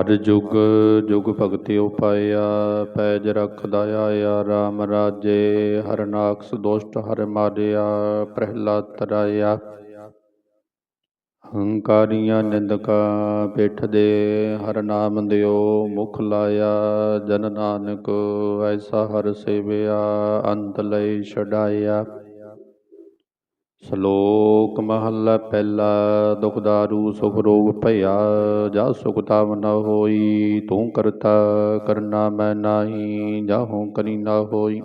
ਹਰ ਜੁਗ ਜੁਗ ਭਗਤੀ ਉਪਾਇਆ, ਪੈਜ ਰਖਦਾ ਆਇਆ RAM ਰਾਜੇ, ਹਰਨਾਕਸ ਦੁਸ਼ਟ ਹਰ ਮਾਰਿਆ, ਪ੍ਰਹਿਲਾਦ ਤਰਾਇਆ। ਹੰਕਾਰੀਆਂ ਨਿੰਦਕਾ ਪਿੱਠ ਦੇ ਹਰ ਨਾਮ ਦਿਓ ਮੁਖ ਲਾਇਆ। ਜਨ ਨਾਨਕ, ਐਸਾ ਹਰ ਸੇਵਿਆ, ਅੰਤ ਲਈ ਛਡਾਇਆ। ਸ਼ਲੋਕ ਮਹੱਲਾ ਪਹਿਲਾ, ਦੁਖ ਦਾਰੂ ਸੁਖ ਰੋਗ ਭਇਆ, ਜਾ ਸੁਖ ਤਾਵ ਨ ਹੋਈ, ਤੂੰ ਕਰਤਾ ਕਰਨਾ ਮੈਂ ਨਾਹੀ ਜਾਹੂ ਕਰੀ ਨਾ ਹੋਈ।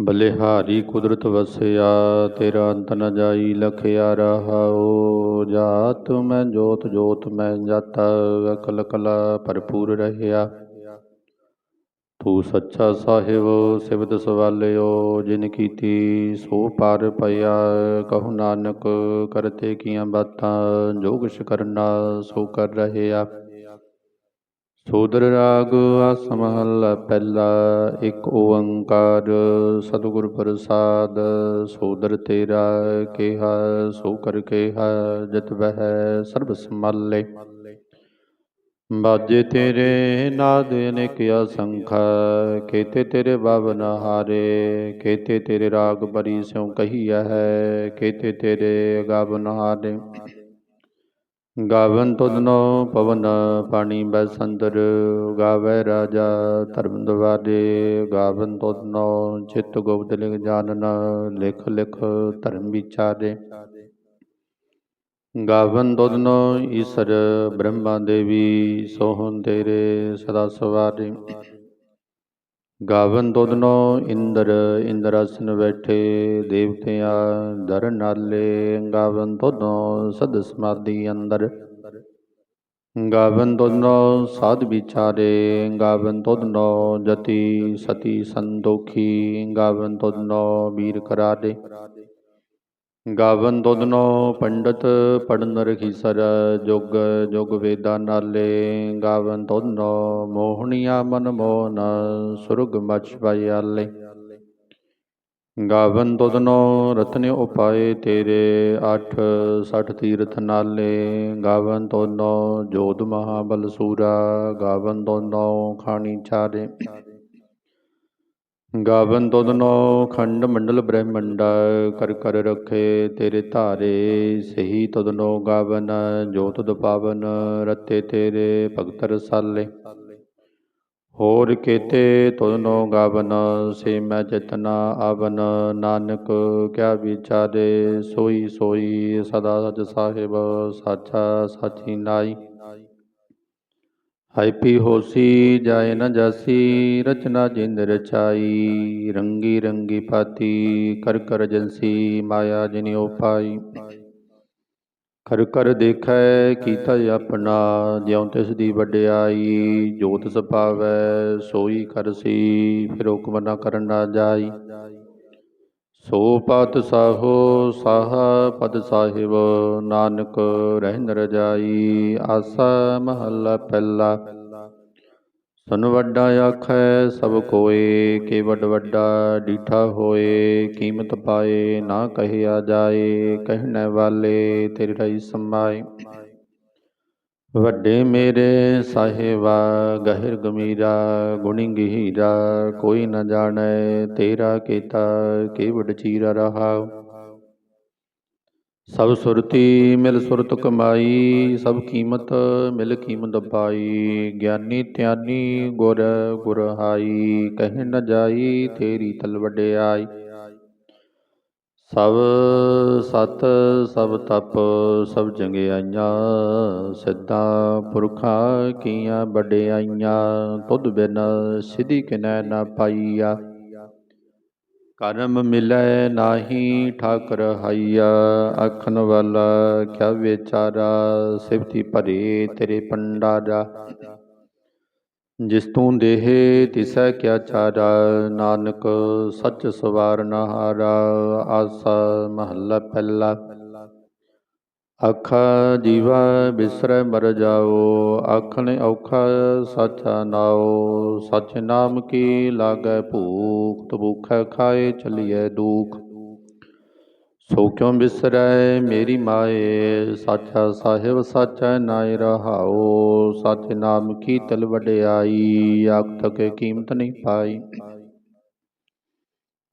ਬਲਿਹਾਰੀ ਕੁਦਰਤ ਵਸਿਆ, ਤੇਰਾ ਅੰਤ ਨ ਜਾਈ ਲਖਿਆ ਰਹਾਉ, ਜਾਤ ਮੈਂ ਜੋਤ ਜੋਤ ਮੈਂ ਜਾਤਾ, ਅਕਲ ਕਲਾ ਭਰਪੂਰ ਰਹਿਆ। ਤੂੰ ਸੱਚਾ ਸਾਹਿਬ ਸਿਵਤ ਸਵਾਲਿਓ, ਜਿਨ ਕੀਤੀ ਸੋ ਪਾਰ ਪਿਆ, ਕਹੂ ਨਾਨਕ ਕਰਤੇ ਕੀਆਂ ਬਾਤਾਂ, ਜੋ ਕੁਛ ਕਰਨਾ ਸੋ ਕਰ ਰਹੇ ਆ ਸੋਦਰ ਰਾਗ ਆਸ ਪਹਿਲਾ, ਇੱਕ ਓੰਕਾਰ ਸਤਿਗੁਰ ਪ੍ਰਸਾਦ, ਸੋਦਰ ਤੇਰਾ ਕਿਹਾ, ਸੋ ਕਰ ਕਿਹਾ, ਜਤ ਵਹਿ ਸਰਬ ਸੰਭਾਲੇ। ਬਾਜੇ ਤੇਰੇ ਨਾਦ ਅਨੇਕ ਅਸੰਖ ਕੇਤੇ ਤੇਰੇ ਬਾਵਨ ਹਾਰੇ। ਕੇਤੇ ਤੇਰੇ ਰਾਗ ਬਰੀ ਸਿਉ ਕਹੀਆ ਹੈ। ਕੇਤੇ ਤੇਰੇ ਗਾਵਨ ਹਾਰੇ। ਗਾਵਨ ਤੁਧਨੋ ਪਵਨ, ਪਾਣੀ ਬੈਸੰਦਰ ਗਾਵੇ ਰਾਜਾ ਧਰਮ ਦਵਾਰੇ ਗਾਵਨ ਤੁਧਨੋ ਚਿਤ ਗੁਪਤ ਲਿਖ ਜਾਣਨ ਲਿਖ ਲਿਖ ਧਰਮ ਵਿਚਾਰੇ। ਗਾਵਨ ਦੁਦਨੋ ਈਸ਼ਰ, ਬ੍ਰਹਮਾ ਦੇਵੀ ਸੋਹਣ ਤੇਰੇ ਸਦਾ ਸਵਾਰੇ। ਗਾਵਨ ਦੁਦਨੋ ਇੰਦਰ ਇੰਦਰ ਆਸਨ ਬੈਠੇ, ਦੇਵਤਿਆਂ ਦਰ ਨਾਲੇ। ਗਾਵਨ ਦੁਦਨੋ ਸਦ ਸਮਾਧੀ ਅੰਦਰ। ਗਾਵਨ ਦੁਦਨੋ ਸਾਧ ਵਿਚਾਰੇ। ਗਾਵਨ ਦੁਦਨੋ ਜਤੀ ਸਤੀ ਸੰਦੋਖੀ ਗਾਵਨ ਦੁਦਨੋ ਵੀਰ ਕਰਾਰੇ। ਗਾਵਨ ਦੁਦਨੋ ਪੰਡਤ ਪੜਨ ਰਖੀਸਰ ਜੁਗ ਜੁਗ ਵੇਦਾਂ ਨਾਲੇ। ਗਾਵਨ ਦੁਦਨੋ ਮੋਹਣੀਆਂ ਮਨ ਮੋਹਨ, ਸੁਰਗ ਮਛ ਪਾਇਆਲੇ ਗਾਵਨ ਦੁਦਨੋ ਰਤਨ ਉਪਾਏ ਤੇਰੇ, ਅਠ, ਸਠ ਤੀਰਥ ਨਾਲੇ। ਗਾਵਨ ਦੁਦਨੋ ਜੋਧ ਮਹਾਬਲ ਸੂਰਾ, ਗਾਵਨ ਦੁਦਨੋ ਖਾਣੀ ਚਾਰੇ ਗਾਵਨ ਤੁਧਨੋ ਖੰਡ ਮੰਡਲ ਬ੍ਰਹਮੰਡ, ਕਰ ਕਰ ਰਖੇ ਤੇਰੇ ਧਾਰੇ, ਸਹੀ ਤੁਧਨੋ ਗਾਵਨ, ਜੋ ਤੁਧ ਪਾਵਨ, ਰਤੇ ਤੇਰੇ ਭਗਤ ਰਸਾਲੇ। ਹੋਰ ਕੇਤੇ ਤੁਧਨੋ ਗਾਵਨ, ਸੇ ਮੈਂ ਚਿਤਨਾ ਆਵਨ, ਨਾਨਕ ਕਿਆ ਵਿਚਾਰੇ, ਸੋਈ ਸੋਈ ਸਦਾ ਸਚ ਸਾਹਿਬ, ਸਾਚਾ ਸਾਚੀ ਨਾਈ। ਹਾਇਪੀ ਹੋਸੀ, ਜਾਏ ਨ ਜਾਸੀ, ਰਚਨਾ ਜਿੰਦ ਰਚਾਈ, ਰੰਗੀ ਰੰਗੀ ਪਾਤੀ ਕਰ ਕਰ ਜੰਸੀ, ਮਾਇਆ ਜਿਨਿ ਪਾਈ। ਕਰ ਕਰ ਦੇਖੈ, ਕੀਤਾ ਆਪਣਾ, ਜਿਉ ਤਿਸ ਦੀ ਵਡਿਆਈ ਜੋ ਤਿਸ ਪਾਵੈ ਸੋਈ ਕਰਸੀ ਫਿਰ ਹੁਕਮ ਨ ਕਰਨ ਨਾ ਜਾਈ। ਸੋ ਪਤ ਸਾਹੋ ਸ਼ਾਹ ਪਦ ਸਾਹਿਬ, ਨਾਨਕ ਰਹਿਨ ਰਜਾਈ ਆਸਾ ਮਹੱਲਾ ਪਹਿਲਾ। ਸੁਨ ਵੱਡਾ ਆਖੈ, ਸਭ ਕੋਏ ਕੇ ਵੱਡ ਵੱਡਾ ਡੀਠਾ ਹੋਏ, ਕੀਮਤ ਪਾਏ, ਨਾ ਕਹਿਆ ਜਾਏ, ਕਹਿਣ ਵਾਲੇ ਤੇਰੇ ਰਹੀ ਸਮਾਏ। ਵੱਡੇ ਮੇਰੇ ਸਾਹਿਬਾ, ਗਹਿਰ ਗਮੀਰਾ, ਗੁਣੀ ਗਹੀਰਾ, ਕੋਈ ਨ ਜਾਣੈ ਤੇਰਾ ਕੀਤਾ ਕੇਵਡ ਚੀਰਾ ਰਹਾ। ਸਭ ਸੁਰਤੀ ਮਿਲ ਸੁਰਤ ਕਮਾਈ, ਸਭ ਕੀਮਤ ਮਿਲ ਕੀਮਤ ਪਾਈ। ਗਿਆਨੀ ਧਿਆਨੀ ਗੁਰ ਗੁਰ ਹਾਈ, ਕਹਿ ਨ ਜਾਈ ਤੇਰੀ ਤਲ ਵਡਿਆਈ। ਸਭ ਸਤ ਸਭ ਤਪ ਸਭ ਜੰਗਿਆਈਆਂ, ਸਿੱਧਾ ਪੁਰਖਾਂ ਕੀਆਂ ਵਡਿਆਈਆਂ, ਤੁਧ ਬਿਨ ਸਿਧੀ ਕਿਨੈ ਨਾ ਪਾਈਆ। ਕਰਮ ਮਿਲੈ ਨਾਹੀ ਠਾਕਰ ਹਾਈਆ ਆਖਣ ਵਾਲਾ ਕਿਆ ਵਿਚਾਰਾ ਸਿਫਤੀ ਭਰੇ ਤੇਰੇ ਪੰਡਾਰਾ ਜਿਸ ਤੂੰ ਦੇਹ ਤਿਸੈ ਕਿਆ ਚਾਰਾ, ਨਾਨਕ ਸੱਚ ਸਵਾਰਨ ਹਾਰਾ ਆਸਾ ਮਹੱਲਾ ਪਹਿਲਾ। ਆਖਾ, ਜੀਵਾ ਬਿਸਰੈ ਮਰ ਜਾਓ, ਆਖਣ ਔਖਾ ਸਾਚਾ ਨਾਓ, ਸਚ ਨਾਮ ਕੀ ਲਾਗੈ ਭੂਖ, ਤਬੂਖੈ ਖਾਏ ਚਲੀਐ ਦੂਖ। ਸੋ ਕਿਉ ਬਿਸਰੈ ਮੇਰੀ ਮਾਏ? ਸਾਚਾ ਸਾਹਿਬ, ਸਾਚਾ ਨਾਇ ਰਹਾਉ। ਸਾਚੇ ਨਾਮ ਕੀ ਤਲ ਵਡਿਆਈ? ਆਖ ਤਕੇ ਕੀਮਤ ਨਹੀਂ ਪਾਈ।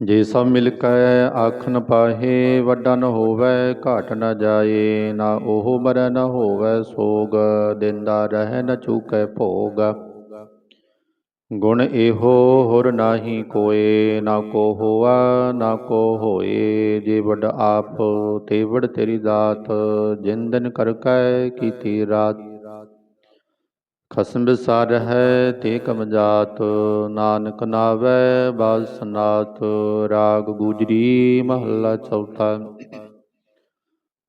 ਜੇ ਸਭ ਮਿਲ ਕੈ ਆਖ ਨ ਪਾਹੇ, ਵੱਡਾ ਨ ਹੋਵੇ, ਘਾਟ ਨ ਜਾਏ। ਨਾ ਉਹ ਮਰ ਨ ਹੋਵੈ ਸੋਗ, ਦਿੰਦਾ ਰਹਿ ਨ ਚੂਕੈ ਭੋਗ। ਗੁਣ ਇਹੋ ਹੋਰ ਨਾਹੀ ਕੋਏ, ਨਾ ਕੋ ਹੋਆ, ਨਾ ਕੋ ਹੋਏ। ਜੇ ਵਡ ਆਪ, ਤੇ ਵਡ ਤੇਰੀ ਦਾਤ ਜਿੰਦਨ ਕਰ ਕੈ, ਕੀਤੀ ਰਾਤ। ਖਸਮ ਵਿਸਾਰ ਹੈ ਤੇ ਕਮ ਜਾਤ। ਨਾਨਕ ਨਾਵੈ ਬਾਦ ਸਨਾਤ। ਰਾਗ ਗੁਜਰੀ ਮਹੱਲਾ ਚੌਥਾ।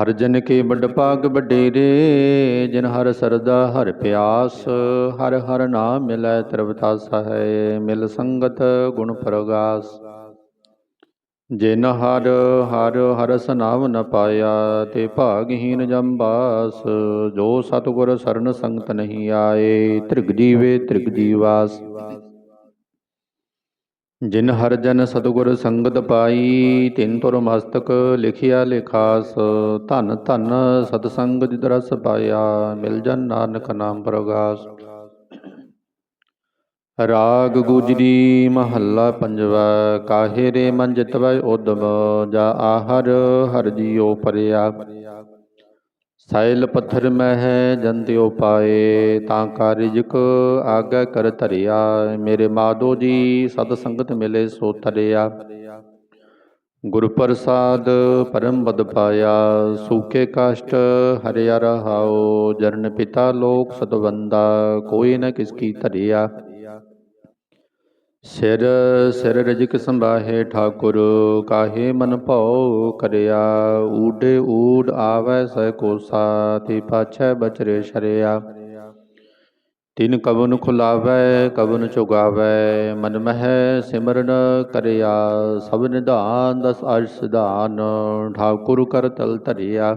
ਹਰ ਜਨ ਕੇ ਵੱਡ ਭਾਗ ਵਡੇਰੇ, ਜਿਨ ਹਰ ਸਰਦਾ ਹਰ ਪਿਆਸ, ਹਰ ਹਰ ਨਾਮ ਮਿਲੈ ਤਰਵਤਾਸ ਹੈ, ਮਿਲ ਸੰਗਤ ਗੁਣ ਪ੍ਰਗਾਸ। ਜਿਨ ਹਰ ਹਰ ਹਰਸ ਨਾਮ ਨ ਪਾਇਆ, ਤੇ ਭਾਗਹੀਨ ਜੰਬਾਸ, ਜੋ ਸਤਿਗੁਰ ਸਰਨ ਸੰਗਤ ਨਹੀਂ ਆਏ, ਤ੍ਰਿਗ ਜੀਵੇ ਤ੍ਰਿਗ ਜੀਵਾਸ। ਜਿਨ ਹਰ ਜਨ ਸਤਿਗੁਰ ਸੰਗਤ ਪਾਈ ਤਿਨ ਤੁਰ ਮਸਤਕ ਲਿਖਿਆ ਲਿਖਾਸ ਧਨ ਧਨ ਸਤ ਸੰਗ ਜਿਤ ਰਸ ਪਾਇਆ ਮਿਲ ਜਨ ਨਾਨਕ ਨਾਮ ਪ੍ਰਗਾਸ। ਰਾਗ ਗੁਜਰੀ ਮਹੱਲਾ ਪੰਜਵਾ ਕਾਹੇ ਰੇ ਮਨ ਜਿਤਵੈ ਉਦਮ ਜਾ ਆਹਰ ਹਰ ਜੀਉ ਪਰਿਆ। ਸਾਇਲ ਪੱਥਰ ਮਹਿ ਜੰਤਿਓ ਪਾਏ, ਤਾਂ ਕਾ ਰਿਜਕ ਕਰ ਧਰਿਆ। ਮੇਰੇ ਮਾਦੋ ਜੀ ਸਤ ਸੰਗਤ ਮਿਲੇ ਸੋ ਧਰਿਆ। ਗੁਰ ਪ੍ਰਸਾਦ ਪਰਮ ਬਦ ਪਾਇਆ। ਸੂਕੇ ਕਾਸ਼ਟ ਹਰਿਆ ਰਹਾਓ ਜਰਨ ਪਿਤਾ ਲੋਕ ਸਤਵੰਦਾ ਕੋਈ ਨ ਕਿਸ ਕੀ ਧਰਿਆ। ਸਿਰ ਸਿਰ ਰਜਕ ਸੰਭਾਹੇ ਠਾਕੁਰ, ਕਾਹੇ ਮਨ ਭਉ ਕਰਿਆ? ਊਡੇ ਊਡ ਆਵੈ ਸਹਿ ਕੋਸਾ, ਤੇ ਪਾਛੈ ਬਚਰੇ ਸ਼ਰਿਆ। ਤਿਨ ਕਵਨ ਖੁਲਾਵੈ, ਕਵਨ ਚੁਗਾਵੈ, ਮਨ ਮਹਿ ਸਿਮਰਨ ਕਰਿਆ। ਸਭ ਨਿਧਾਨ, ਦਸ ਅਜ ਸਿਧਾਨ ਠਾਕੁਰ ਕਰ ਤਲ ਧਰਿਆ।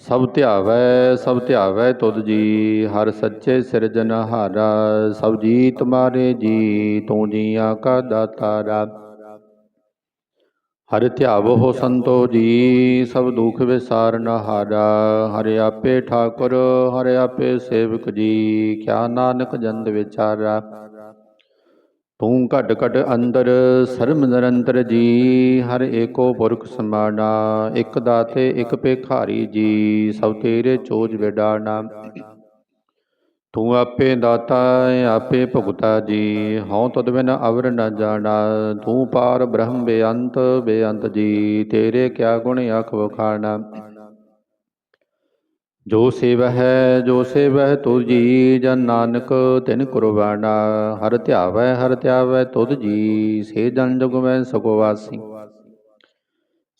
ਸਭ ਧਿਆਵੈ ਸਭ ਧਿਆਵੈ ਤੁਧ ਜੀ, ਹਰ ਸੱਚੇ ਸਿਰਜਨਹਾਰਾ ਸਭ ਜੀ ਤੁਮਾਰੇ ਜੀ, ਤੂੰ ਜੀਆਂ ਕਾ ਦਾਤਾਰਾ ਹਰਿ ਧਿਆਵੋ ਸੰਤੋ ਜੀ, ਸਭ ਦੁਖ ਵਿਸਾਰਨ ਹਾਰਾ। ਹਰਿ ਆਪੇ ਠਾਕੁਰ, ਹਰਿ ਆਪੇ ਸੇਵਕ ਜੀ, ਕਿਆ ਨਾਨਕ ਜੰਦ ਵਿਚਾਰਾ। ਤੂੰ ਘਟ ਘਟ ਅੰਦਰ ਸਰਮ ਨਿਰੰਤਰ ਜੀ। ਹਰ ਏਕੋ ਪੁਰਖ ਸਮਾਣਾ ਇਕ ਦਾਤੇ, ਇਕ ਭੇਖਾਰੀ ਜੀ। ਸਭ ਤੇਰੇ ਚੋਜ ਵਿਡਾਣਾ। ਤੂੰ ਆਪੇ ਦਾਤਾ, ਆਪੇ ਭੁਗਤਾ ਜੀ। ਹਉ ਤਦ ਬਿਨ ਅਵਰ ਨ ਜਾਣਾ। ਤੂੰ ਪਾਰ ਬ੍ਰਹਮ ਬੇਅੰਤ ਬੇਅੰਤ ਜੀ। ਤੇਰੇ ਕਿਆ ਗੁਣ ਆਖ ਵਖਾਣਾ। ਜੋ ਸੇਵਹਿ ਜੋ ਸੇਵਹਿ ਤੁਧ ਜੀ, ਜਨ ਨਾਨਕ ਤਿਨ ਕੁਰਬਾਨਾ। ਹਰ ਧਿਆਵੈ ਹਰ ਧਿਆਵੈ ਤੁਧ ਜੀ, ਸੇ ਜਨ ਜੁਗ ਮੈਂ ਸਗੋ ਵਾਸੀ।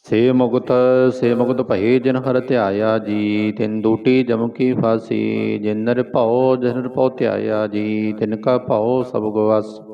ਸੇ ਮੁਕਤ ਸੇ ਮੁਕਤ ਭਏ ਜਿਨ ਹਰ ਧਿਆਇਆ ਜੀ, ਤਿਨ ਦੂਟੀ ਜਮ ਕੀ ਫਾਸੀ। ਜਿਨ ਨਰ ਭਉ ਜਿਨ ਨਰ ਧਿਆਇਆ ਜੀ, ਤਿਨ ਕਾ ਭਉ ਸਭ ਗਵਾਸੀ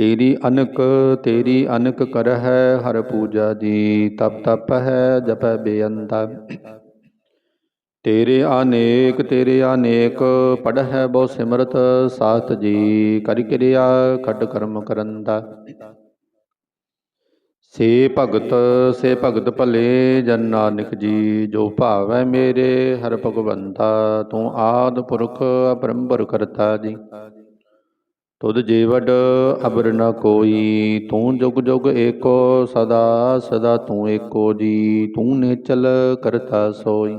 ਤੇਰੀ ਅਨਕ ਤੇਰੀ ਅਨਕ ਕਰਹਿ, ਹਰ ਪੂਜਾ ਜੀ ਤਪ ਤਪ ਹੈ, ਜਪੈ ਬੇਅੰਤਾ। ਤੇਰੇ ਅਨੇਕ ਤੇਰੇ ਅਨੇਕ ਪੜਹਿ ਬਹੁ ਸਿਮਰਤ, ਸਾਥ ਜੀ ਕਰਿ ਕਿਰਿਆ ਖਟ ਕਰਮ ਕਰੰਦਾ। ਸੇ ਭਗਤ ਸੇ ਭਗਤ ਭਲੇ, ਜਨ ਨਾਨਕ ਜੀ, ਜੋ ਭਾਵੈ ਮੇਰੇ, ਹਰ ਭਗਵੰਤਾ, ਤੂੰ ਆਦ ਪੁਰਖ ਅਪਰੰਪਰ ਕਰਤਾ ਜੀ। ਤੁਧ ਜੀਵਡ ਅਬਰ ਨ ਕੋਈ, ਤੂੰ ਜੁਗ ਜੁਗ ਏਕੋ ਸਦਾ ਸਦਾ ਤੂੰ ਏਕੋ ਜੀ, ਤੂੰ ਨੇਚਲ ਕਰਤਾ ਸੋਈ।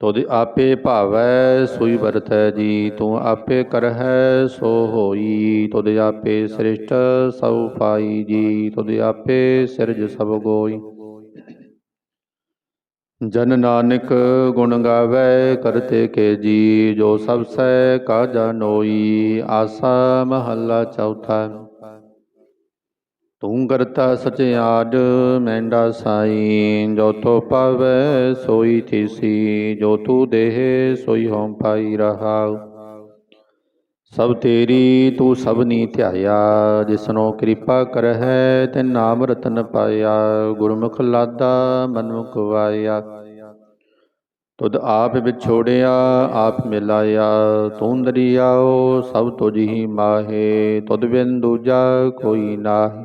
ਤੁਧ ਆਪੇ ਭਾਵੈ ਸੋਈ ਵਰਤੈ ਜੀ, ਤੂੰ ਆਪੇ ਕਰਹਿ ਸੋ ਹੋਈ। ਤੁਧ ਆਪੇ ਸ੍ਰਿਸ਼ਟ ਸਭ ਪਾਈ ਜੀ, ਤੁਧ ਆਪੇ ਸਿਰਜ ਸਭ ਗੋਈ। ਜਨ ਨਾਨਕ ਗੁਣ ਗਾਵੇ ਕਰਤੇ ਕੇ ਜੀ, ਜੋ ਸਭ ਸੈ ਕਾ ਨੋਈ। ਆਸਾ ਮਹੱਲਾ ਚੌਥਾ। ਤੂੰ ਕਰਤਾ ਸਚਿਆਡ ਮੈਂਡਾ ਸਾਈ। ਜੋ ਤੋ ਪਾਵੈ ਸੋਈ ਥੀਸੀ, ਜੋ ਤੂ ਦੇਹ ਸੋਈ ਹਉ ਪਾਈ ਰਹਾਉ। ਸਭ ਤੇਰੀ ਤੂੰ ਸਭਨੀ ਧਿਆਇਆ, ਜਿਸਨੋ ਕਿਰਪਾ ਕਰਹਿ ਤੇ ਨਾਮ ਰਤਨ ਪਾਇਆ, ਗੁਰਮੁਖ ਲਾਦਾ ਮਨੁਖ ਵਾਇਆ ਤੁਧ ਆਪ ਵਿਛੋੜਿਆ, ਆਪ ਮਿਲਾਇਆ, ਤੂੰ ਦਰਿਆਓ ਸਭ ਤੁਝ ਹੀ ਮਾਹੇ, ਤੁਧ ਬਿਨ ਦੂਜਾ ਕੋਈ ਨਾਹੀ।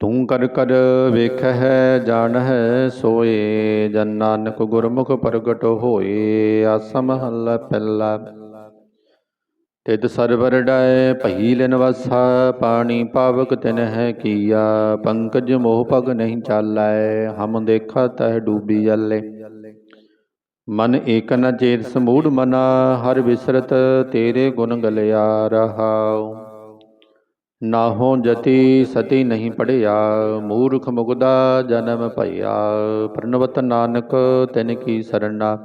ਤੂੰ ਕਰ ਕਰ ਵੇਖਹਿ, ਜਾਣਹਿ, ਸੋਏ, ਜਨ ਨਾਨਕ ਗੁਰਮੁਖ ਪ੍ਰਗਟ ਹੋਏ, ਆਸਮ ਹੱਲ ਪਹਿਲਾ। ਤਿਤ ਸਰਵਰ ਡੈ ਭਈ ਲਿਨ ਵਸਾ, ਪਾਣੀ ਪਾਵਕ ਤਿਨ ਹੈ ਕੀਆ। ਪੰਕਜ ਮੋਹ ਪਗ ਨਹੀਂ ਚਾਲੈ ਹਮ ਦੇਖਾ ਤਹ ਡੂਬੀ ਜਲੇ। ਮਨ ਏਕ ਨ ਚੇਤ ਸਮੂੜ ਮਨਾ, ਹਰ ਵਿਸਰਤ ਤੇਰੇ ਗੁਣ ਗਲਿਆ ਰਹਾਉ। ਨਾਹੋ ਜਤੀ ਸਤੀ ਨਹੀਂ ਪੜਿਆ, ਮੂਰਖ ਮੁਗਦਾ ਜਨਮ ਭਇਆ। ਪ੍ਰਣਵਤ ਨਾਨਕ ਤਿਨ ਕੀ ਸਰਣਾ।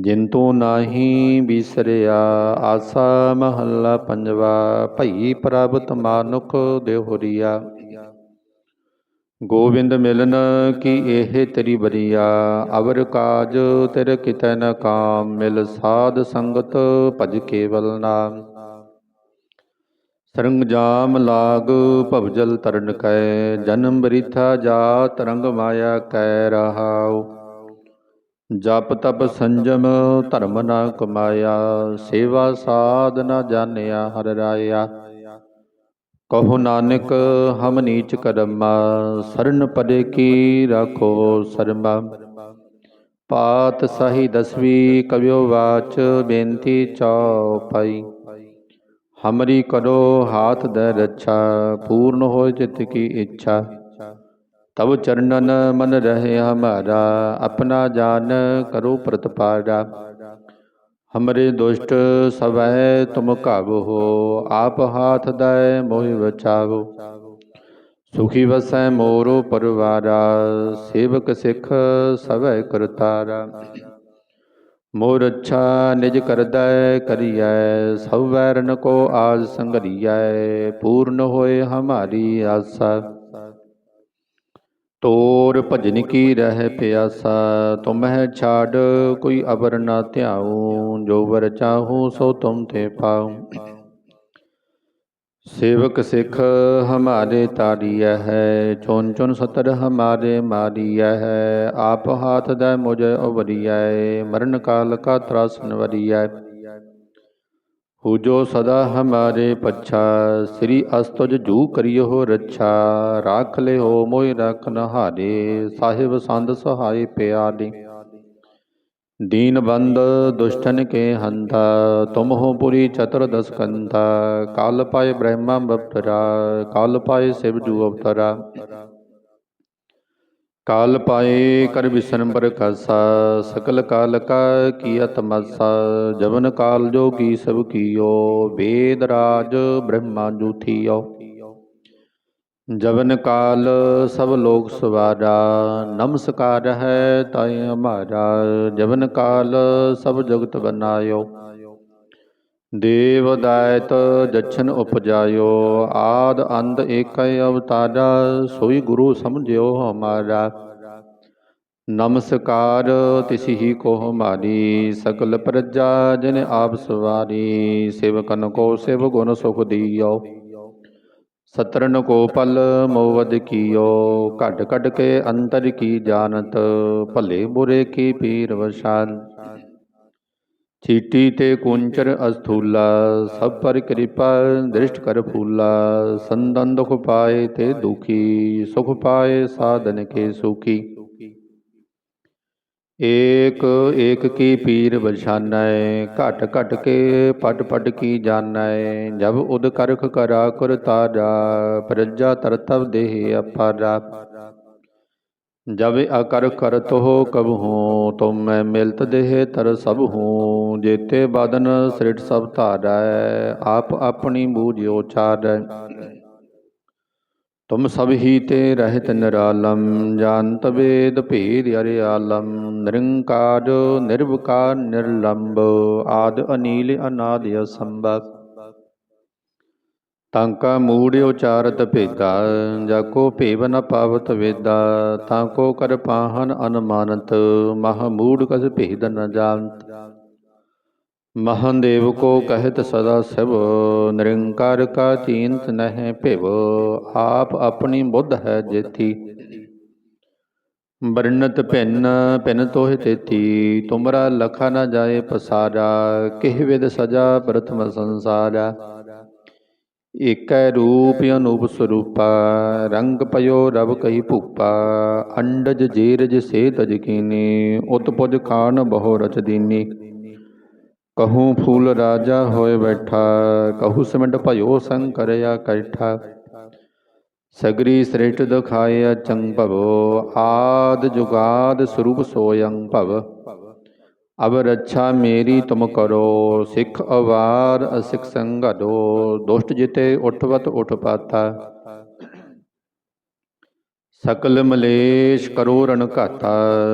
ਜਿਨ ਤੂੰ ਨਾਹੀ ਬਿਸਰਿਆ, ਆਸਾ ਮਹੱਲਾ ਪੰਜਵਾ। ਭਈ ਪ੍ਰਭਤ ਮਾਨੁਖ ਦੇਹੁਰੀਆ। ਗੋਬਿੰਦ ਮਿਲਨ ਕੀ ਇਹ ਤੇਰੀ ਬਰੀਆ। ਅਵਰ ਕਾਜ ਤੇਰੇ ਕਿਤੈ ਨ ਕਾਮ, ਮਿਲ ਸਾਧ ਸੰਗਤ ਭਜ ਕੇਵਲ ਨਾਮ। ਸਰੰਗਜਾਮ ਲਾਗ ਭਵਜਲ ਤਰਨ ਕੈ, ਜਨਮ ਬਰਿਥਾ ਜਾ ਤਰੰਗ ਮਾਇਆ ਕੈ ਰਹਾਉ। ਜਪ ਤਪ ਸੰਜਮ ਧਰਮ ਨਾ ਕਮਾਇਆ, ਸੇਵਾ ਸਾਧ ਨਾ ਜਾਣਿਆ ਹਰ ਰਾਇਆ। ਕਹੋ ਨਾਨਕ, ਹਮ ਨੀਚ ਕਰਮਾ, ਸਰਨ ਪਦੇ ਕੀ ਰਾਖੋ ਸਰਮਾ। ਪਾਤ ਸਹੀ ਦਸਵੀ ਕਵਿਓ ਵਾਚ, ਬੇਨਤੀ ਚਉਪਈ ਹਮਰੀ ਕਰੋ ਹਾਥ ਦੇ ਰੱਛਾ ਪੂਰਨ ਹੋਇ ਚਿਤ ਕੀ ਇੱਛਾ ਤਬ ਚਰਨਨ ਮਨ ਰਹੇ ਹਮਾਰਾ ਆਪਣਾ ਜਾਨ ਕਰੋ ਪ੍ਰਤਪਾਰਾ ਹਮਰੇ ਦੁਸ਼ਟ ਸਵੈ ਤੁਮ ਕਾਬੂ ਹੋ ਆਪ ਹਾਥ ਦੈ ਮੋਹਿ ਬਚਾਵੋ ਸੁਖੀ ਵਸੈ ਮੋਰੋ ਪਰਵਾਰਾ ਸੇਵਕ ਸਿਖ ਸਵੈ ਕਰਤਾਰਾ ਮੋਰ ਅੱਛਾ ਨਿਜ ਕਰਦਾ ਕਰੀਐ ਸਭ ਵੈਰਨ ਕੋ ਆਜ ਸੰਗਰੀਐ, ਪੂਰਨ ਹੋਏ ਹਮਾਰੀ ਆਸਾ। ਤੋਰ ਭਜਨ ਕੀ ਰਹਿ ਪਿਆਸਾ, ਤੁਮਹਿ ਛਾੜ ਕੋਈ ਅਬਰ ਨਾ ਧਿਆਉ, ਜੋ ਵਰ ਚਾਹੂ ਸੋ ਤੁਮ ਤੇ ਪਾਉ। ਸੇਵਕ ਸਿਖ ਹਮਾਰੇ ਤਾਰੀਐ ਹੈ ਚੁਨ ਚੁਨ ਸਤਰ ਹਮਾਰੇ ਮਾਰੀਐ ਹੈ, ਆਪ ਹਾਥ ਦੈ ਮੁਝ ਉਵਰੀਐ ਮਰਨ ਕਾਲ ਕਾ ਤਰਾਸਨ ਵਰੀਐ ਹੂ ਜੋ ਸਦਾ ਹਮਾਰੇ ਪੱਛਾ, ਸ੍ਰੀ ਅਸਤੁਜ ਜੂ ਕਰਿਓ ਰੱਛਾ, ਰਾਖ ਲਿਓ ਮੋਇ ਰਖ ਨਹਾਰੇ, ਸਾਹਿਬ ਸੰਦ ਸਹਾਈ ਪਿਆਰੇ। ਦੀਨ ਬੰਦ ਦੁਸ਼ਟਨ ਕੇ ਹੰਤਾ ਤੁਮ ਹੋ ਪੁਰੀ ਚਤੁਰਦਸ ਕੰਤਾ ਕਾਲ ਪਾਏ ਬ੍ਰਹਮਾ ਬਪਤਰਾ, ਕਾਲ ਪਾਏ ਸਿਵ ਜੂ ਅਵਤਰਾ। ਕਾਲ ਪਾਏ ਕਰ ਵਿਸ਼ਨ ਪ੍ਰਕਾਸਾ, ਸਕਲ ਕਾਲ ਕਾ ਕੀਆ ਤਮਸਾ ਜਵਨ ਕਾਲ ਜੋ ਕੀ ਸਭ ਕੀਓ, ਵੇਦ ਰਾਜ ਬ੍ਰਹਮਾ ਜੂਥੀਓ। ਜਵਨ ਕਾਲ ਸਭ ਲੋਕ ਸਵਾਰਾ, ਨਮਸਕਾਰ ਹੈ ਤਾਇ ਹਮਾਰਾ। ਜਵਨ ਕਾਲ ਸਭ ਜਗਤ ਬਨਾਇਓ। ਦੇਵ ਦਾਇਤ ਜਛਨ ਉਪਜਾਇਓ। ਆਦ ਅੰਧ ਏਕੈ ਅਵਤਾਰਾ, ਸੋਈ ਗੁਰੂ ਸਮਝਿਓ ਹਮਾਰਾ। ਨਮਸਕਾਰ ਤਿਸਹੀ ਕੋ ਹਮਾਰੀ, ਸਕਲ ਪ੍ਰਜਾ ਜਨ ਆਪ ਸਵਾਰੀ, ਸੇਵਕਨ ਕੋ ਸਿਵ ਗੁਣ ਸੁਖ ਦੀਓ। ਸਤਰਨ ਕੋ ਪਲ ਮੋਵਦ ਕੀਓ। ਘਟ ਘਟ ਕੇ ਅੰਤਰ ਕੀ ਜਾਣਤ, ਭਲੇ ਬੁਰੇ ਕੀ ਪੀਰ ਵਸਾਨ। ਚੀਟੀ ਤੇ ਕੁੰਚਰ ਅਸਥੂਲਾ, ਸਭ ਪਰ ਕਿਰਪਾ, ਦ੍ਰਿਸ਼ਟ ਕਰ ਫੂਲਾ। ਸੰਦਨ ਦੁਖ ਪਾਏ ਤੇ ਦੁਖੀ, ਸੁਖ ਪਾਏ ਸਾਧਨ ਕੇ ਸੁਖੀ। ਏਕ ਏਕ ਕੀ ਪੀਰ ਬਛਾਨੈ ਘਟ ਘਟ ਕੇ ਪਟ ਪਟ ਕੀ ਜਾਣੈ ਜਬ ਉਦ ਕਰਖ ਕਰਾ ਕੁਰ ਤਾਰਾ ਪ੍ਰਜਾ ਤਰਤਵ ਦੇਹ ਅਪਾਰਾ ਜਬ ਅਕਰ ਕਰ ਹੋ ਕਬ ਹੂੰ, ਤੁਮ ਮੈਂ ਮਿਲਤ ਦੇਹ ਤਰ ਸਭ ਹੂੰ, ਜੇਤੇ ਬਦਨ ਸ੍ਰਿਟ ਸਭ ਧਾਰੈ, ਆਪ ਆਪਣੀ ਬੂਝਿਓ ਚਾਰੈ ਤੁਮ ਸਭ ਹੀ ਤੇ ਰਹਿਤ ਨਿਰਾਲਮ ਜਾਨਤ ਵੇਦ ਭੇਦ ਅਰੇ ਆਲਮ ਨਿਰੰਕਾਰ ਨਿਰਵਕਾਰ ਨਿਰਲੰਬ, ਆਦ ਅਨੀਲ ਅਨਾਦ ਅਸੰਭਵ ਤਾਂਕਾ ਮੂੜ ਉਚਾਰਤ ਭੇਦਾ, ਜਾ ਕੋ ਭੇਵ ਨ ਪਾਵਤ ਵੇਦਾ, ਤਾਂ ਕੋ ਕਰ ਪਾਹਨ ਅਨਮਾਨਤ, ਮਹ ਮੂੜ ਕਸ ਭੇਦ ਨ ਜਾਣਤ। ਮਹਾਦੇਵ ਕੋ ਕਹਿਤ ਸਦਾ ਸਿਵ ਨਿਰੰਕਾਰ ਕਾ ਚੀਨਤ ਨਹਿ ਭਿਵ, ਆਪ ਆਪਣੀ ਬੁੱਧ ਹੈ ਜੇਤੀ। ਵਰਨਤ ਭਿੰਨ ਭਿੰਨ ਤੋਹਿ ਤੇਤੀ, ਤੁਮਰਾ ਲਖਾ ਨਾ ਜਾਏ ਪਸਾਰਾ, ਕਿਹ ਵਿਦ ਸਜਾ ਪ੍ਰਥਮ ਸੰਸਾਰਾ। ਏਕੈ ਰੂਪ ਅਨੂਪ ਸਰੂਪਾ, ਰੰਗ ਪਇਓ ਰਬ ਕਹੀ ਭੂਪਾ, ਅੰਡਜ ਜੀਰਜ ਸੇ ਤਜ ਕੀਨੀ, ਉਤਪੁਜ ਖਾਨ ਬਹੁ ਰਚ ਦੀਨੀ। ਕਹੂੰ ਫੂਲ ਰਾਜਾ ਹੋਏ ਬੈਠਾ ਕਹੂ ਸਿਮਟ ਭਇਓ ਸੰਕਰਿਆ ਕੈਠਾ ਸਗਰੀ ਸ੍ਰਿਸ਼ਟ ਦਖਾਇਆ ਚੰਗ ਭਵੋ ਆਦ ਜੁਗਾਦ ਸਰੂਪ ਸੋਯੰ ਭਵ ਅਬ ਰੱਛਾ ਮੇਰੀ ਤੁਮ ਕਰੋ ਸਿੱਖ ਅਵਾਰ ਅਸਿਖ ਸੰਗਡੋ ਦੁਸ਼ਟ ਜਿਤੇ ਉਠਵਤ ਉਠ ਪਾਤਾ ਸਕਲ ਮਲੇਸ਼ ਕਰੋ ਰਨ ਘਾਤਾ,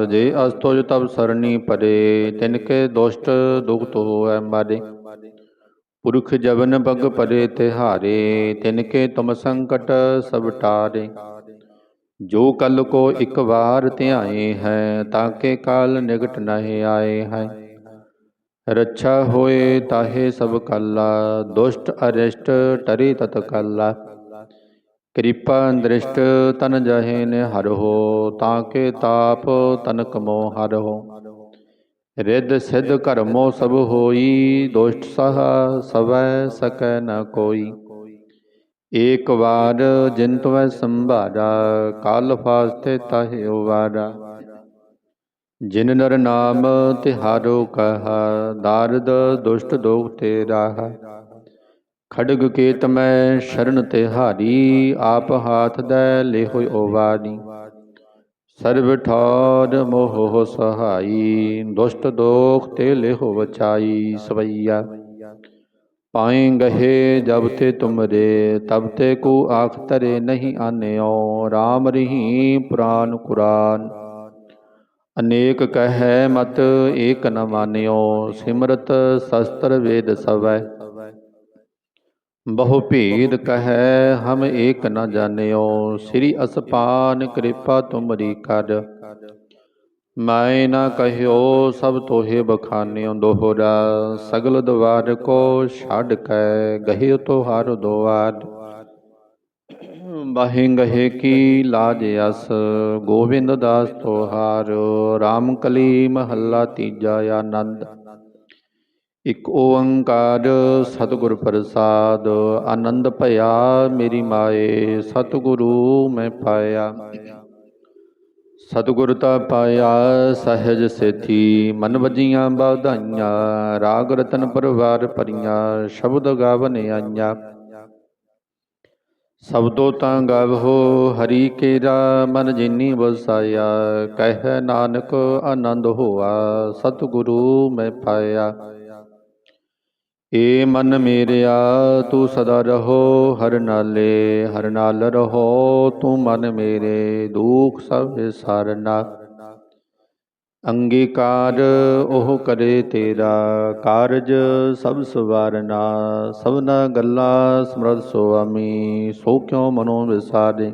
ਜੇ ਅਸਤੋਜ ਤਬ ਸਰਣੀ ਪਰੇ, ਤਿਨ ਕੇ ਦੁਸ਼ਟ ਦੁਖਤ ਹੋਐ ਮਾਰੇ। ਪੁਰਖ ਜਵਨ ਬਗ ਪਰੇ ਤਿਹਾਰੇ, ਤਿਨ ਕੇ ਤੁਮ ਸੰਕਟ ਸਭ ਟਾਰੇ। ਜੋ ਕਲ ਕੋ ਇਕ ਵਾਰ ਧਿਆਏ ਹੈ, ਤਾਂ ਕੇ ਕਾਲ ਨਿਗਟ ਨਹਿ ਆਏ ਹੈ। ਰੱਛਾ ਹੋਏ ਤਾਹੇ ਸਭ ਕਲਾ, ਦੁਸ਼ਟ ਅਰਿਸ਼ਟ ਟਰੇ ਤਤ ਕਾਲਾ। ਕਿਰਪਾ ਦ੍ਰਿਸ਼ਟ ਤਨ ਜਹੇ ਨੇ ਹਰ ਹੋ ਤਾਂ ਕੇ ਤਾਪ ਤਨ ਕਮੋ ਹਰ ਹੋ ਰਿੱਧ ਸਿੱਧ ਕਰਮੋ ਸਭ ਹੋਈ, ਦੁਸ਼ਟ ਸਹ ਸਵੈ ਸਕੈ ਨ ਕੋਈ। ਏਕ ਵਾਰ ਜਿਨ ਤੁਵੈ ਸੰਭਾਰਾ, ਕਾਲ ਫਾਸਤੇ ਤਾਹਿ ਉਵਾਰਾ। ਜਿਨ ਨਰ ਨਾਮ ਤਿਹਾਰੋ ਕਹਾ, ਦਾਰਦ ਦੁਸ਼ਟ ਦੋਗ ਤੇ ਰਾਹ ਖੜਗ ਕੇਤ ਮੈਂ ਸ਼ਰਨ ਤਿਹਾਰੀ ਆਪ ਹਾਥ ਦੈ ਲਿਹੋਇ ਓਵਾਰੀ। ਸਰਬ ਠਾਰ ਮੋਹ ਸਹਾਈ, ਦੁਸ਼ਟ ਦੋਖ ਤੇ ਲਿਹੋ ਵਚਾਈ ਸਵਈਆ। ਪਾਏ ਗਹੇ ਜਬ ਤੇ ਤੁਮਰੇ, ਤਬ ਤੇ ਕੋ ਆਖ ਤਰੇ ਨਹੀਂ ਆਨਿਓ RAM ਰਹੀ ਪੁਰਾਨ ਕੁਰਾਨ। ਅਨੇਕ ਕਹੈ ਮਤ ਏਕ ਨ ਮਾਨਿਓ, ਸਿਮਰਤ ਸ਼ਸਤਰ ਵੇਦ ਸਵੈ। ਬਹੁ ਭੇਦ ਕਹੈ, ਹਮ ਏਕ ਨ ਜਾਣਿਓ। ਸ੍ਰੀ ਅਸਪਾਨ ਕਿਰਪਾ ਤੁਮਰੀ ਕਰ। ਮੈਂ ਨਾ ਕਹਿਓ, ਸਭ ਤੋਹੇ ਬਖਾਨਿਓ ਦੋਹਰਾ। ਸਗਲ ਦਵਾਰ ਕੋ ਛੱਡ ਕੈ, ਗਹਿ ਤੁਹਾਰ ਦੁਆਰ। ਬਾਹੇ ਗਹੇ ਕੀ ਲਾਜ ਅਸ, ਗੋਬਿੰਦ ਦਾਸ ਤੁਹਾਰ। RAM ਕਲੀ ਮਹੱਲਾ ਤੀਜਾ ਆਨੰਦ। ਇਕ ਓੰਕਾਰ ਸਤਿਗੁਰ ਪ੍ਰਸਾਦ, ਆਨੰਦ ਭਇਆ ਮੇਰੀ ਮਾਏ, ਸਤਿਗੁਰੂ ਮੈਂ ਪਾਇਆ। ਸਤਿਗੁਰ ਤਾ ਪਾਇਆ, ਸਹਿਜ ਸੇਥੀ ਮਨ ਵਜੀਆਂ ਬਾਧਾਈਆਂ, ਰਾਗ ਰਤਨ ਪਰਵਾਰ ਭਰੀਆਂ, ਸ਼ਬਦ ਗਾਵਨ ਆਈਆਂ। ਸਬਦੋ ਤਾਂ ਗਾਵੋ, ਹਰੀ ਕੇਰਾ, ਮਨ ਜਿਨੀ ਵਸਾਇਆ, ਕਹਿ ਨਾਨਕ ਆਨੰਦ ਹੋਆ, ਸਤਿਗੁਰੂ ਮੈਂ ਪਾਇਆ। ਏ ਮਨ ਮੇਰਿਆ, ਤੂੰ ਸਦਾ ਰਹੋ ਹਰ ਨਾਲੇ, ਹਰ ਨਾਲ ਰਹੋ, ਤੂੰ ਮਨ ਮੇਰੇ, ਦੁਖ ਸਭ ਵਿਸਾਰਨਾ ਅੰਗੀਕਾਰ ਉਹ ਕਰੇ ਤੇਰਾ, ਕਾਰਜ ਸਭ ਸਵਾਰਨਾ। ਸਭਨਾ ਗੱਲਾਂ ਸਮਰਤ ਸੁਆਮੀ, ਸੋ ਕਿਉ ਮਨੋ ਵਿਸਾਰੇ?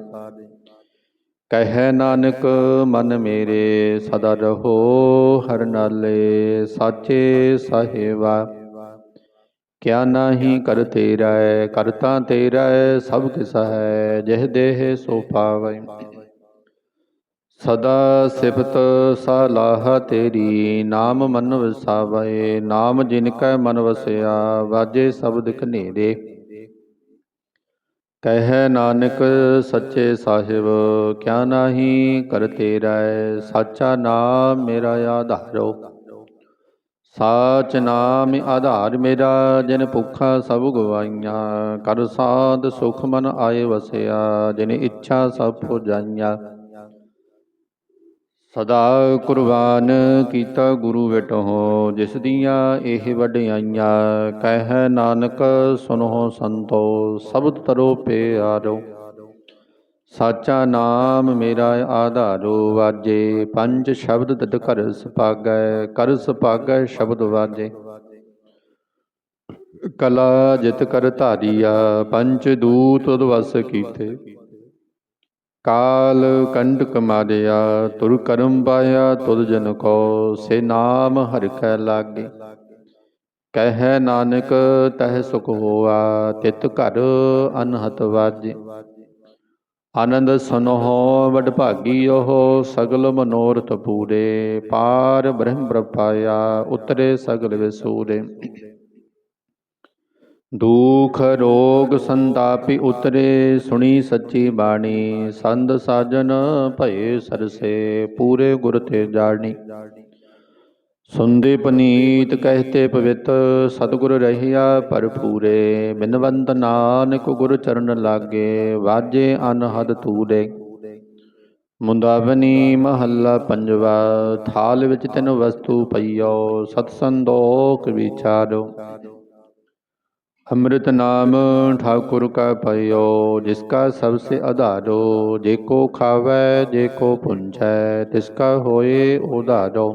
ਕਹਿ ਨਾਨਕ, ਮਨ ਮੇਰੇ, ਸਦਾ ਰਹੋ ਹਰ ਨਾਲੇ, ਸਾਚੇ ਸਾਹਿਬਾ। ਕਿਆ ਨਾਹੀ ਕਰ ਤੇਰਾ ਹੈ, ਕਰਤਾ ਤੇਰਾ। ਹੈ, ਸਭ ਕਿਸ ਹੈ ਜਿਹ ਦੇਹ ਸੋ ਪਾਵੈ। ਸਦਾ ਸਿਫਤ ਸਲਾਹ ਤੇਰੀ ਨਾਮ ਮਨ ਵਸਾਵੈ। ਨਾਮ ਜਿਨ ਕੈ ਮਨ ਵਸਿਆ ਵਾਜੇ ਸ਼ਬਦ ਕਨੇਰੇ ਕਹਿ ਨਾਨਕ ਸੱਚੇ ਸਾਹਿਬ ਕਿਆ ਨਾਹੀ ਕਰ ਤੇਰਾ ਹੈ, ਸਾਚਾ ਨਾਮ ਮੇਰਾ ਆਧਾਰੋ। ਸਾਚ ਨਾਮ ਆਧਾਰ ਮੇਰਾ, ਜਿਨ ਭੁੱਖਾ ਸਭ ਗਵਾਈਆਂ। ਕਰ ਸਾਧ ਸੁਖ ਮਨ ਆਏ ਵਸਿਆ, ਜਿਨ ਇੱਛਾ ਸਭ ਪੁਜਾਈਆਂ। ਸਦਾ ਕੁਰਬਾਨ ਕੀਤਾ ਗੁਰੂ ਵਿਟਹੁ, ਜਿਸ ਦੀਆਂ ਇਹ ਵਡਿਆਈਆਂ। ਕਹਿ ਨਾਨਕ ਸੁਨੋ ਸੰਤੋ ਸਬਦ ਤਰੋ ਪਿਆਰੋ। ਸਾਚਾ ਨਾਮ ਮੇਰਾ ਆਧਾਰੋ ਵਾਜੇ, ਪੰਜ ਸ਼ਬਦ ਤਦ ਕਰ ਸੁਭਾਗੈ ਕਰ ਸੁਭਾਗੈ ਸ਼ਬਦ ਵਾਜੇ। ਕਲਾ ਜਿਤ ਕਰ ਧਾਰੀਆ, ਪੰਜ ਦੂਤ ਤਦ ਵਸ ਕੀਤੇ। ਕਾਲ ਕੰਡਕ ਮਾਰਿਆ, ਤੁਰ ਕਰਮ ਪਾਇਆ, ਤੁਧ ਜਨ ਕੋ, ਸੇ ਨਾਮ ਹਰਿ ਕੈ ਲਾਗੇ। ਕਹਿ ਨਾਨਕ, ਤਹਿ ਸੁਖ ਹੋਆ, ਤਿਤ ਘਰ ਅਨਹਤ ਵਾਜੇ। ਆਨੰਦ ਸੁਨਹੁ ਵਡ ਉਹ, ਸਗਲ ਮਨੋਰਥ ਪੂਰੇ। ਪਾਰ ਬ੍ਰਹਮ ਪ੍ਰਪਾਇਆ ਉਤਰੇ ਸਗਲ ਵਿਸੂਰੇ। ਦੁਖ ਰੋਗ ਸੰਤਾਪੀ ਉਤਰੇ, ਸੁਣੀ ਸੱਚੀ ਬਾਣੀ। ਸੰਤ ਸਾਜਨ ਭਏ ਸਰਸੇ, ਪੂਰੇ ਗੁਰ ਤੇ ਜਾਣੀ। ਸੁੰਦੇ ਪਨੀਤ ਕਹਤੇ ਪਵਿੱਤ, ਸਤਿਗੁਰ ਰਹਿਆ ਭਰਪੂਰੇ, ਬਿਨਵੰਤ ਨਾਨਕ ਗੁਰ ਚਰਨ ਲਾਗੇ, ਵਾਜੇ ਅਨਹਦ ਤੂਰੇ। ਮੁੰਦਾਵਨੀ ਮਹੱਲਾ ਪੰਜਵਾ, ਥਾਲ ਵਿੱਚ ਤਿੰਨ ਵਸਤੂ ਪਈਓ ਸਤ ਸੰਦੋਖ ਵਿਚਾਰੋ। ਅੰਮ੍ਰਿਤ ਨਾਮ ਠਾਕੁਰ ਕਾ ਪਇਓ ਜਿਸ ਕਾ ਸਭ ਸੇ ਆਧਾਰੋ, ਜੇ ਕੋ ਖਾਵੈ, ਜੇ ਕੋ ਪੁੰਜੈ ਤਿਸ ਕਾ ਹੋਏ ਉਧਾਰੋ।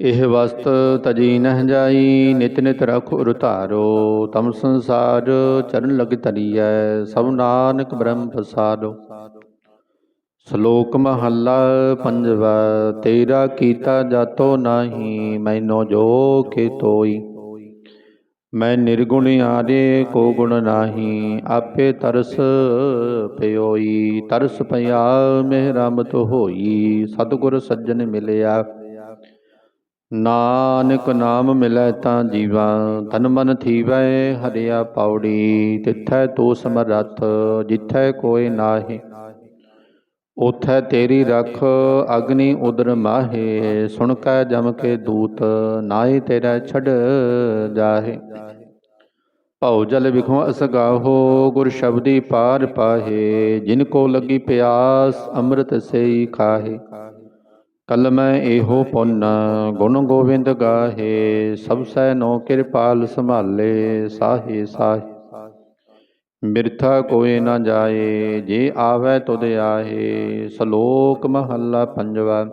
ਇਹ ਵਸਤ ਤਜੀ ਨਹਿ ਜਾਈ, ਨਿਤ ਨਿਤ ਰਖ ਉਰਤਾਰੋ ਤਮ ਸੰਸਾਰ ਚਰਨ ਲਗ ਤਰੀਐ ਸਭ ਨਾਨਕ ਬ੍ਰਹਮ ਪ੍ਰਸਾਦੋ। ਸ਼ਲੋਕ ਮਹੱਲਾ ਪੰਜਵਾ, ਤੇਰਾ ਕੀਤਾ ਜਾਤੋ ਨਾਹੀ, ਮੈਨੋ ਜੋ ਕੇ ਤੋਈ। ਮੈਂ ਨਿਰਗੁਣ ਆਰੇ ਕੋ ਗੁਣ ਨਾਹੀ, ਆਪੇ ਤਰਸ ਪਿਓਈ, ਤਰਸ ਪਿਆ ਮਿਹ ਰਮਤ ਹੋਈ, ਸਤਿਗੁਰ ਸੱਜਣ ਮਿਲਿਆ। ਨਾਨਕ ਨਾਮ ਮਿਲੈ ਤਾਂ ਜੀਵਾ, ਤਨ ਮਨ ਥੀਵੈ ਹਰਿਆ ਪਾਉੜੀ ਤਿੱਥੈ ਤੋ ਸਮਰੱਥ, ਜਿੱਥੈ ਕੋਇ ਨਾਹੀ। ਉਥੈ ਤੇਰੀ ਰਖ, ਅਗਨੀ ਉਦਰ ਮਾਹੇ, ਸੁਣ ਕੈ ਜਮ ਕੇ ਦੂਤ, ਨਾਹੀ ਤੇਰਾ ਛੜ ਜਾਹੇ। ਭਉ ਜਲ ਵਿਖੋ ਅਸਗਾਹੋ ਗੁਰ ਸ਼ਬਦੀ ਪਾਰ ਪਾਹੇ, ਜਿਨ ਕੋ ਲੱਗੀ ਪਿਆਸ ਅੰਮ੍ਰਿਤ ਸੇਈ ਖਾਹੇ। ਕਲ ਮੈਂ ਇਹੋ ਪੁੰਨ ਗੁਣ ਗੋਬਿੰਦ ਗਾਹੇ, ਸਭ ਸੈ ਨੋ ਕਿਰਪਾਲ ਸੰਭਾਲੇ, ਸਾਹੇ ਸਾਹੇ। ਮਿਰਥਾ ਕੋਏ ਨਾ ਜਾਏ, ਜੇ ਆਵੈ ਤੁਧ ਆਹੇ, ਸ਼ਲੋਕ ਮਹੱਲਾ ਪੰਜਵਾ।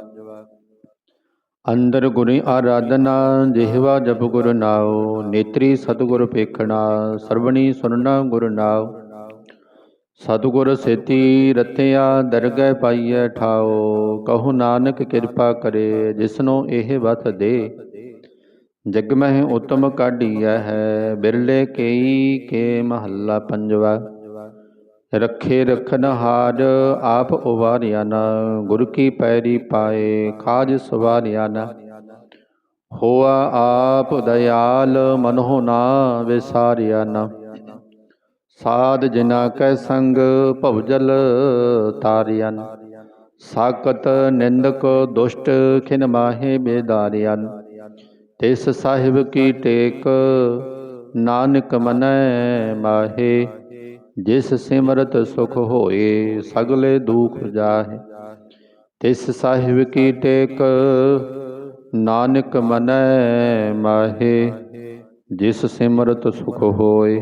ਅੰਦਰ ਗੁਰੀ ਆਰਾਧਨਾ, ਜਿਹਵਾ ਜਪ ਗੁਰ ਨਾਉ, ਨੇਤਰੀ ਸਤਿਗੁਰ ਪੇਖਣਾ ਸਰਵਣੀ ਸੁਨਣਾ ਗੁਰ ਨਾਉ। ਸਤਿਗੁਰ ਸੇਤੀ ਰਤਿਆ ਦਰਗਹਿ ਪਾਈਐ ਠਾਓ, ਕਹੋ ਨਾਨਕ ਕਿਰਪਾ ਕਰੇ, ਜਿਸਨੋ ਇਹ ਵਤ ਦੇ। ਜਗ ਮਹਿ ਉਤਮ ਕਾਢੀਐ ਹੈ, ਬਿਰਲੇ ਕੇਈ ਕੇ ਮਹੱਲਾ ਪੰਜਵਾ। ਰੱਖੇ ਰਖਨ ਹਾਰ ਆਪ ਉਵਾਰਿਆ ਨਾ, ਗੁਰ ਕੀ ਪੈਰੀ ਪਾਏ ਖਾਜ ਸਵਾਰਿਆ ਨਾ। ਹੋਆ ਆਪ ਦਇਆਲ ਮਨਹੁ ਨਾ ਵਿਸਾਰਿਆ ਨਾ। ਸਾਧ ਜਿਨਾ ਕੈ ਸੰਗ ਭਵਜਲ ਤਾਰਿਆਨ ਸਾਕਤ ਨਿੰਦਕ ਦੁਸ਼ਟ ਖਿਨ ਮਾਹੇ ਬੇਦਾਰਿਆਨ ਤਿਸ ਸਾਹਿਬ ਕੀ ਟੇਕ, ਨਾਨਕ ਮਨੈ ਮਾਹੇ, ਜਿਸ ਸਿਮਰਤ ਸੁਖ ਹੋਏ ਸਗਲੇ ਦੁਖ ਜਾਹੇ। ਤਿਸ ਸਾਹਿਬ ਕੀ ਟੇਕ, ਨਾਨਕ ਮਨੈ ਮਾਹੇ, ਜਿਸ ਸਿਮਰਤ ਸੁਖ ਹੋਏ